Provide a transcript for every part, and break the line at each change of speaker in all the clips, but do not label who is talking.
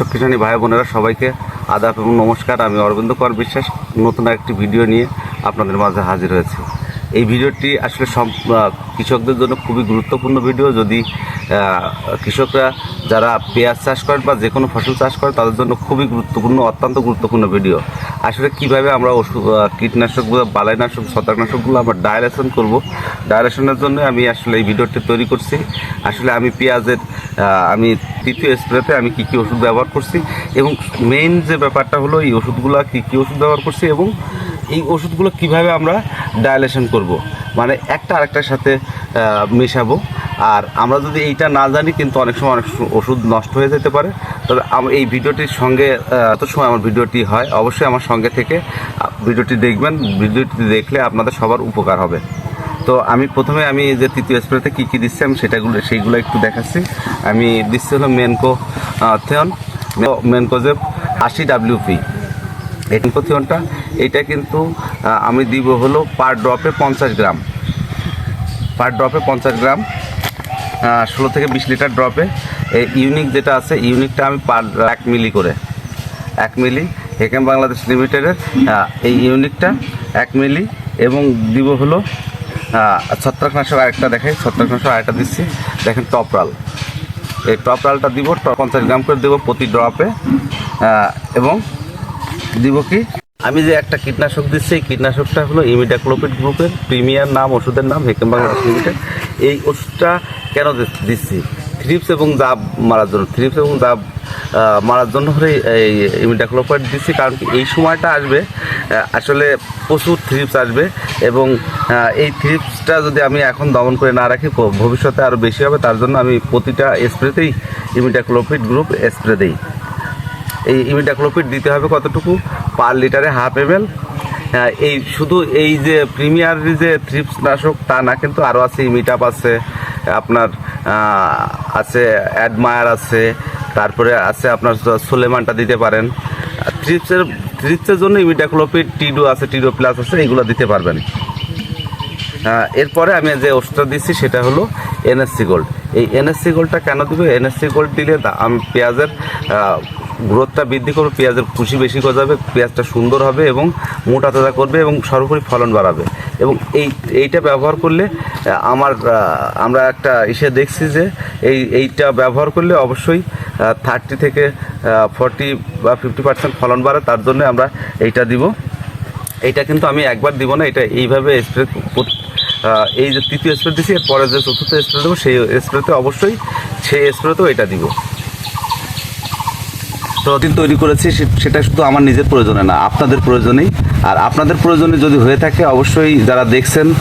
শক্তিশালী ভাই বোনেরা সবাইকে আদাব এবং নমস্কার। আমি অরবিন্দ কর বিশ্বাস। নতুন একটি ভিডিও নিয়ে আপনাদের মাঝে হাজির হয়েছি। এই ভিডিওটি আসলে সব কৃষকদের জন্য খুবই গুরুত্বপূর্ণ ভিডিও। যদি কৃষকরা যারা পেঁয়াজ চাষ করেন বা যে কোনো ফসল চাষ করে তাদের জন্য খুবই গুরুত্বপূর্ণ, অত্যন্ত গুরুত্বপূর্ণ ভিডিও। আসলে কীভাবে আমরা ওষুধ কীটনাশকগুলো, বালাইনাশক, ছত্রাকনাশকগুলো আমরা ডায়ালেশন করব ডায়ালেশনের জন্য আমি আসলে এই ভিডিওটি তৈরি করছি। আসলে আমি পেঁয়াজের আমি তৃতীয় স্প্রেতে আমি কী কী ওষুধ ব্যবহার করছি এবং মেইন যে ব্যাপারটা হলো এই ওষুধগুলো, কী কী ওষুধ ব্যবহার করছি এবং এই ওষুধগুলো কীভাবে আমরা ডায়ালেশন করব? মানে একটা আরেকটার সাথে মেশাবো। আর আমরা যদি এইটা না জানি, কিন্তু অনেক সময় অনেক ওষুধ নষ্ট হয়ে যেতে পারে। তবে এই ভিডিওটির সঙ্গে এত সময় আমার ভিডিওটি হয়, অবশ্যই আমার সঙ্গে থেকে ভিডিওটি দেখবেন। ভিডিওটি দেখলে আপনাদের সবার উপকার হবে। তো আমি প্রথমে আমি যে তৃতীয় স্প্রেতে কী কী দিচ্ছি, আমি সেটাগুলো সেইগুলো একটু দেখাচ্ছি। আমি দিচ্ছি হলো মেনকো থেয়ন মেনকোজেব আশি ডাব্লিউপি এই মেনকোথিয়নটা এটা কিন্তু আমি দিব হলো পার ড্রপে পঞ্চাশ গ্রাম। পার ড্রপে পঞ্চাশ গ্রাম ষোলো থেকে বিশ লিটার ড্রপে এই ইউনিক যেটা আছে ইউনিকটা আমি পার এক মিলি করে। এক মিলি হেকেম বাংলাদেশ লিমিটেডের এই ইউনিকটা এক মিলি এবং দিব হলো ছত্রাকনাশক আরেকটা দেখাই, ছত্রাকনাশক আরেকটা দিচ্ছি। দেখেন টপরাল এই টপরালটা দিব, পঞ্চাশ গ্রাম করে দেবো প্রতি ড্রপে এবং দিব কি? আমি যে একটা কীটনাশক দিচ্ছি, এই কীটনাশকটা হলো ইমিডাক্লোপিড গ্রুপের প্রিমিয়ার নাম, ওষুধের নাম, হেকেম বাংলাদেশ লিমিটেড। এই ওষুধটা কেন দিচ্ছি? থ্রিপস এবং জাব মারার জন্য, থ্রিপস এবং জাব মারার জন্য হলে এই ইমিডাক্লোপাইড দিচ্ছি, কারণ কি এই সময়টা আসবে আসলে প্রচুর থ্রিপস আসবে এবং এই থ্রিপসটা যদি আমি এখন দমন করে না রাখি ভবিষ্যতে আরও বেশি হবে, তার জন্য আমি প্রতিটা স্প্রেতেই ইমিডাক্লোপিড গ্রুপ স্প্রে দিই। এই ইমিডাক্লোপিড দিতে হবে কতটুকু? পার লিটারে হাফ এম এল এই শুধু এই যে প্রিমিয়ার যে থ্রিপস নাশক তা না, কিন্তু আরও আছে ইমিটাপ আছে, আপনার আছে অ্যাডমায়ার আছে, তারপরে আছে আপনার সোলেমানটা দিতে পারেন। থ্রিপসের থ্রিপসের জন্য ইমিডাক্লোপিড টিডো আছে টিডো প্লাস আছে এইগুলো দিতে পারবেন। এরপরে আমি যে ওষুধটা দিচ্ছি, সেটা হলো এনএসসি গোল্ড এই এনএসসি গোল্ডটা কেন দিব? এনএসসি গোল্ড দিলে আমি পেঁয়াজের গ্রোথটা বৃদ্ধি করবে, পেঁয়াজের খুশি বেশি গজাবে পেঁয়াজটা সুন্দর হবে এবং মোটা তাজা করবে এবং সর্বোপরি ফলন বাড়াবে। এবং এই, এইটা ব্যবহার করলে আমার আমরা একটা ইসে দেখছি যে এই, এইটা ব্যবহার করলে অবশ্যই থার্টি থেকে ফর্টি বা ফিফটি পার্সেন্ট ফলন বাড়ে, তার জন্য আমরা এইটা দিব। এইটা কিন্তু আমি একবার দিব না, এটা এইভাবে স্প্রে এই যে তৃতীয় স্প্রে দিছি এরপরে যে চতুর্থ স্প্রে দেবো, সেই স্প্রেতে অবশ্যই, সেই স্প্রেতেও এটা দিব। প্রোটিন তৈরি করেছি সেটা শুধু আমার নিজের প্রয়োজনে না, আপনাদের প্রয়োজনেই। আর আপনাদের প্রয়োজনে যদি হয়ে থাকে, অবশ্যই যারা দেখছেন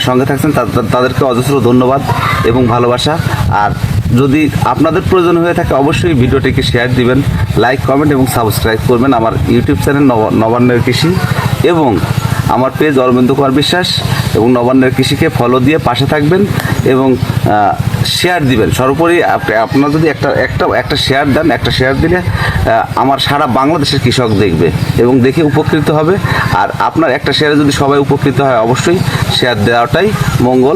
সঙ্গে থাকছেন তাদেরকে অজস্র ধন্যবাদ এবং ভালোবাসা। আর যদি আপনাদের প্রয়োজন হয়ে থাকে, অবশ্যই ভিডিওটিকে শেয়ার দিবেন লাইক কমেন্ট এবং সাবস্ক্রাইব করবেন আমার ইউটিউব চ্যানেল নব- নবান্নের কৃষি। এবং আমার পেজ অরবিন্দ কুমার বিশ্বাস এবং নবান্নের কৃষিকে ফলো দিয়ে পাশে থাকবেন এবং শেয়ার দিবেন। সর্বোপরি আপনার আপনারা যদি একটা একটা একটা শেয়ার দেন, একটা শেয়ার দিলে আমার সারা বাংলাদেশের কৃষক দেখবে এবং দেখে উপকৃত হবে। আর আপনার একটা শেয়ারে যদি সবাই উপকৃত হয়, অবশ্যই শেয়ার দেওয়াটাই মঙ্গল।